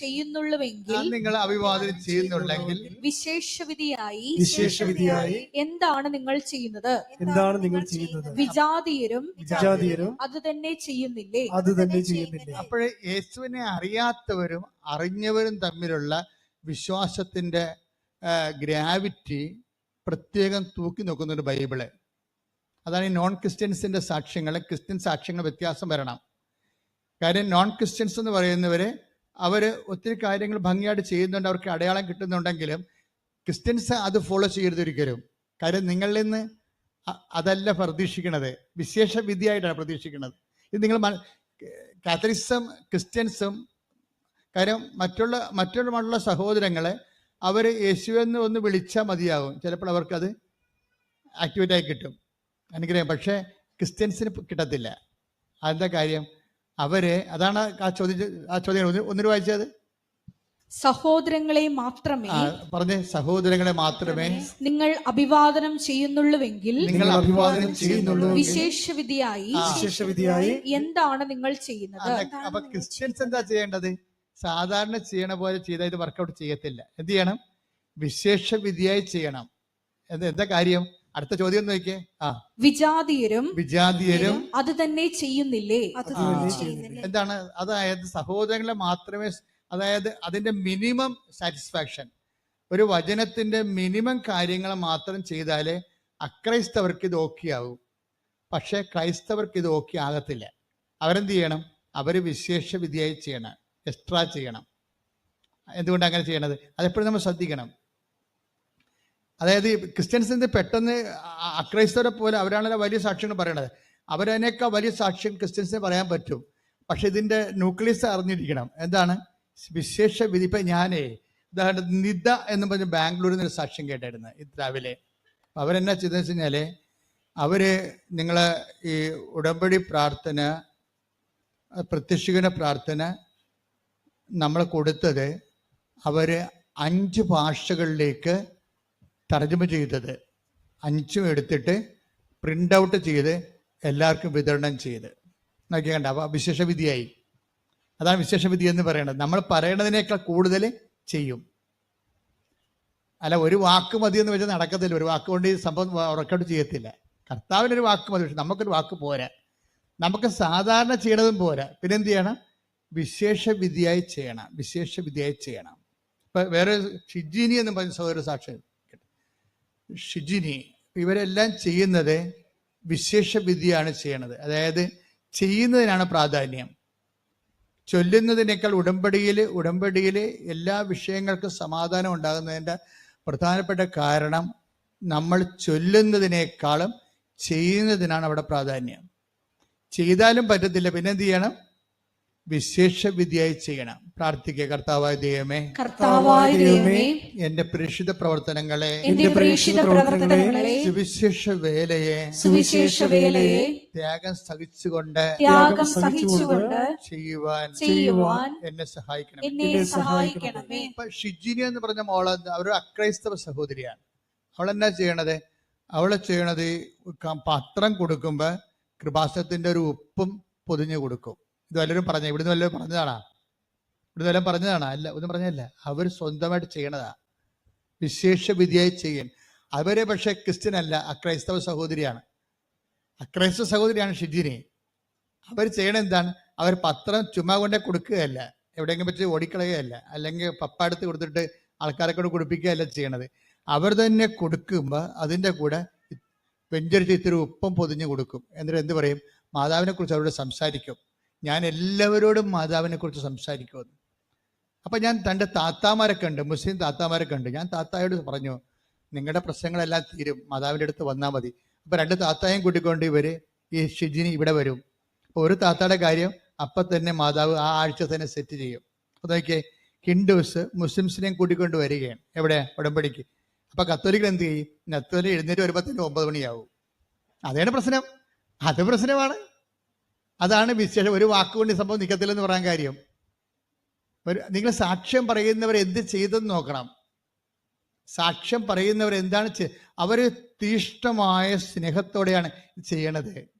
ചെയ്യുന്നുള്ളുവെങ്കിൽ നിങ്ങൾ അഭിവാദനം ചെയ്യുന്നുണ്ടെങ്കിൽ വിശേഷവിധിയായി വിശേഷവിധിയായി എന്താണ് നിങ്ങൾ ചെയ്യുന്നത്? എന്താണ് നിങ്ങൾ ചെയ്യുന്നത്? വിജാതീയരും വിജാതീയരും അത് തന്നെ ചെയ്യുന്നില്ലേ? അത് തന്നെ ചെയ്യുന്നില്ലേ? അപ്പോഴേ യേശുവിനെ അറിയാത്തവരും അറിഞ്ഞവരും തമ്മിലുള്ള വിശ്വാസത്തിന്റെ ഗ്രാവിറ്റി പ്രത്യേകം തൂക്കി നോക്കുന്നുണ്ട് ബൈബിൾ. അതാണ് ഈ നോൺ ക്രിസ്ത്യൻസിന്റെ സാക്ഷ്യങ്ങൾ ക്രിസ്ത്യൻ സാക്ഷ്യങ്ങൾ വ്യത്യാസം വരണം. കാര്യം നോൺ ക്രിസ്ത്യൻസ് എന്ന് പറയുന്നവര് അവർ ഒത്തിരി കാര്യങ്ങൾ ഭംഗിയായിട്ട് ചെയ്യുന്നുണ്ട് അവർക്ക് അടയാളം കിട്ടുന്നുണ്ടെങ്കിലും ക്രിസ്ത്യൻസ് അത് ഫോളോ ചെയ്യരുത് ഒരിക്കലും. കാര്യം നിങ്ങളിൽ നിന്ന് അതല്ല പ്രതീക്ഷിക്കുന്നത് വിശേഷ വിധിയായിട്ടാണ് പ്രതീക്ഷിക്കുന്നത് ഇത് നിങ്ങൾ കാത്തലിസം ക്രിസ്ത്യൻസും കാര്യം മറ്റുള്ള മറ്റുള്ള സഹോദരങ്ങളെ അവർ യേശുവെന്ന് ഒന്ന് വിളിച്ചാൽ മതിയാകും ചിലപ്പോൾ അവർക്കത് ആക്ടിവേറ്റ് ആയി കിട്ടും. അനുഗ്രഹം. പക്ഷേ ക്രിസ്ത്യൻസിന് കിട്ടത്തില്ല. അതെന്താ കാര്യം? അവർ അതാണ് ആ ചോദ്യം ആ ചോദ്യം ഒന്ന് ഒന്നിനു വായിച്ചത്? സഹോദരങ്ങളെ മാത്രമേ പറഞ്ഞേ. സഹോദരങ്ങളെ മാത്രമേ നിങ്ങൾ അഭിവാദനം ചെയ്യുന്നുള്ളൂവെങ്കിൽ നിങ്ങൾ അഭിവാദനം ചെയ്യുന്നുള്ളൂ വിശേഷവിധിയായി വിശേഷവിധിയായി എന്താണ് നിങ്ങൾ ചെയ്യുന്നത്? അപ്പൊ ക്രിസ്ത്യൻസ് എന്താ ചെയ്യേണ്ടത്? സാധാരണ ചെയ്യണ പോലെ ചെയ്താൽ ഇത് വർക്കൗട്ട് ചെയ്യത്തില്ല. എന്ത് ചെയ്യണം? വിശേഷവിധിയായി ചെയ്യണം. എന്താ കാര്യം? അടുത്ത ചോദ്യം നോക്കിയേ. ആ. വിജാതീയരും വിജാതീയരും അത് തന്നെ ചെയ്യുന്നില്ലേ? എന്താണ്? അതായത് സഹോദരങ്ങളെ മാത്രമേ അതായത് അതിന്റെ മിനിമം സാറ്റിസ്ഫാക്ഷൻ. ഒരു വചനത്തിന്റെ മിനിമം കാര്യങ്ങൾ മാത്രം ചെയ്താലേ അക്രൈസ്തവർക്ക് ഇത് ഓക്കെ ആവും പക്ഷേ ക്രൈസ്തവർക്ക് ഇത് ഓക്കെ ആകത്തില്ല. അവരെന്ത് ചെയ്യണം? അവർ വിശേഷ വിധിയായി ചെയ്യണം. എക്സ്ട്രാ ചെയ്യണം. എന്തുകൊണ്ട് അങ്ങനെ ചെയ്യണത്? അതെപ്പോഴും നമ്മൾ ശ്രദ്ധിക്കണം. അതായത് ക്രിസ്ത്യൻസിന് പെട്ടെന്ന് അക്രൈസ്തവരെ പോലെ അവരാണല്ലോ വലിയ സാക്ഷ്യങ്ങൾ പറയണത്. അവരതിനേക്കാൾ വലിയ സാക്ഷ്യം ക്രിസ്ത്യൻസിന് പറയാൻ പറ്റും. പക്ഷെ ഇതിന്റെ ന്യൂക്ലിയസ് അറിഞ്ഞിരിക്കണം. എന്താണ്? വിശേഷ വിധി ഇപ്പൊ ഞാനേ ഉദാഹരണത്തിന് നിത എന്ന് പറഞ്ഞ ബാംഗ്ലൂരിൽ നിന്ന് ഒരു സാക്ഷ്യം കേട്ടായിരുന്നു രാവിലെ അവരെന്നാ ചെയ്തെന്ന് വെച്ച് കഴിഞ്ഞാൽ അവർ നിങ്ങളെ ഈ ഉടമ്പടി പ്രാർത്ഥന പ്രത്യക്ഷിക്കുന്ന പ്രാർത്ഥന നമ്മൾ കൊടുത്തത് അവർ അഞ്ച് ഭാഷകളിലേക്ക് തർജമ ചെയ്തത്. അഞ്ചും എടുത്തിട്ട് പ്രിന്റ് ഔട്ട് ചെയ്ത് എല്ലാവർക്കും വിതരണം ചെയ്ത്. നോക്കി കണ്ട അപ്പോൾ വിശേഷവിധിയായി. അതാണ് വിശേഷവിധി എന്ന് പറയുന്നത് നമ്മൾ പറയണതിനേക്കാൾ കൂടുതൽ ചെയ്യും. അല്ല ഒരു വാക്ക് മതി എന്ന് വെച്ചാൽ നടക്കത്തില്ല. ഒരു വാക്ക് കൊണ്ട് ഈ സംഭവം റെക്കോർഡ് ചെയ്യത്തില്ല. കർത്താവിനൊരു വാക്ക് മതി പക്ഷെ നമുക്കൊരു വാക്ക് പോരാ. നമുക്ക് സാധാരണ ചെയ്യണതും പോരാ. പിന്നെ എന്ത് ചെയ്യണം? വിശേഷ വിധിയായി ചെയ്യണം. വിശേഷ വിധിയായി ചെയ്യണം. ഇപ്പൊ വേറെ ഷിജിനി എന്ന് പറഞ്ഞ സഹോദര സാക്ഷ്യം ഷിജിനി ഇവരെല്ലാം ചെയ്യുന്നത് വിശേഷ വിധിയാണ് ചെയ്യണത്. അതായത് ചെയ്യുന്നതിനാണ് പ്രാധാന്യം. ചൊല്ലുന്നതിനേക്കാൾ ഉടമ്പടിയിൽ ഉടമ്പടിയിൽ എല്ലാ വിഷയങ്ങൾക്കും സമാധാനം ഉണ്ടാകുന്നതിന്റെ പ്രധാനപ്പെട്ട കാരണം നമ്മൾ ചൊല്ലുന്നതിനേക്കാളും ചെയ്യുന്നതിനാണ് അവിടെ പ്രാധാന്യം. ചെയ്താലും പറ്റത്തില്ല. പിന്നെ എന്ത് ചെയ്യണം? വിശേഷ വിധിയായി ചെയ്യണം. പ്രാർത്ഥിക്കുക. കർത്താവായ ദൈവമേ കർത്താവായ ദൈവമേ എന്റെ പരിശുദ്ധ പ്രവർത്തനങ്ങളെ എന്റെ പരിശുദ്ധ പ്രവർത്തനങ്ങളെ സുവിശേഷ വേലയെ സുവിശേഷ വേലയെ ത്യാഗം സഹിച്ചുകൊണ്ട് ത്യാഗം സഹിച്ചുകൊണ്ട് ചെയ്യുവാൻ ചെയ്യുവാൻ എന്നെ സഹായിക്കണം എന്നെ സഹായിക്കണമേ. ഇപ്പൊ ഷിജിനി എന്ന് പറഞ്ഞ മോൾ അവർ അക്രൈസ്തവ സഹോദരിയാണ്. അവൾ എന്നാ ചെയ്യണത്? അവളെ ചെയ്യണത് പത്രം കൊടുക്കുമ്പോ കൃപാസനത്തിന്റെ ഒരു ഉപ്പും പൊതിഞ്ഞു കൊടുക്കും. ഇത് വല്ലവരും പറഞ്ഞ? ഇവിടുന്ന് വല്ലവരും പറഞ്ഞതാണാ? ഇവിടുന്ന് എല്ലാം പറഞ്ഞതാണ്? അല്ല ഒന്നും പറഞ്ഞല്ല അവർ സ്വന്തമായിട്ട് ചെയ്യണതാ. വിശേഷ വിധിയായി ചെയ്യൻ അവരെ പക്ഷെ ക്രിസ്ത്യൻ അല്ല അക്രൈസ്തവ സഹോദരിയാണ്. അക്രൈസ്തവ സഹോദരിയാണ് ഷിജിനി. അവർ ചെയ്യണത് എന്താണ്? അവർ പത്രം ചുമ്മാ കൊണ്ടേ കൊടുക്കുകയല്ല. എവിടെയെങ്കിലും വെച്ച് ഓടിക്കളയുകയല്ല. അല്ലെങ്കിൽ പപ്പ എടുത്ത് കൊടുത്തിട്ട് ആൾക്കാരെ കൊണ്ട് കുടിപ്പിക്കുകയല്ല ചെയ്യണത്. അവർ തന്നെ കൊടുക്കുമ്പോൾ അതിന്റെ കൂടെ വെഞ്ചരിച്ച് ഇത്തിരി ഉപ്പം പൊതിഞ്ഞു കൊടുക്കും. എന്നിട്ട് എന്ത് പറയും? മാതാവിനെ കുറിച്ച് അവരോട് സംസാരിക്കും. ഞാൻ എല്ലാവരോടും മാതാവിനെ കുറിച്ച് സംസാരിക്കുമെന്ന്. അപ്പൊ ഞാൻ തന്റെ താത്താമാരെ കണ്ട് മുസ്ലിം താത്താമാരെ കണ്ട് ഞാൻ താത്തായോട് പറഞ്ഞു നിങ്ങളുടെ പ്രശ്നങ്ങളെല്ലാം തീരും മാതാവിന്റെ അടുത്ത് വന്നാൽ മതി. അപ്പം രണ്ട് താത്തായും കൂട്ടിക്കൊണ്ട് ഇവർ ഈ ഷിജിനി ഇവിടെ വരും. അപ്പോൾ ഒരു താത്താടെ കാര്യം അപ്പം തന്നെ മാതാവ് ആ ആഴ്ച തന്നെ സെറ്റ് ചെയ്യും. അപ്പൊ നോക്കിയേ ഹിന്ദുസ് മുസ്ലിംസിനെയും കൂട്ടിക്കൊണ്ട് വരികയാണ്. എവിടെ? ഉടമ്പടിക്ക്. അപ്പൊ കത്തോലിക്കൽ എന്ത് ചെയ്യും? കത്തോലിക് എഴുന്നേറ്റ് വരുമ്പോൾ തന്നെ ഒമ്പത് മണിയാവും. അതാണ് പ്രശ്നം. അത് പ്രശ്നമാണ്. അതാണ് വിശേഷം. ഒരു വാക്കുകൊണ്ട് സംഭവം നിൽക്കത്തില്ലെന്ന് പറയാൻ കാര്യം. നിങ്ങൾ സാക്ഷ്യം പറയുന്നവർ എന്ത് ചെയ്തെന്ന് നോക്കണം. സാക്ഷ്യം പറയുന്നവർ എന്താണ് അവർ തീഷ്ണമായ സ്നേഹത്തോടെയാണ് ചെയ്യണത്.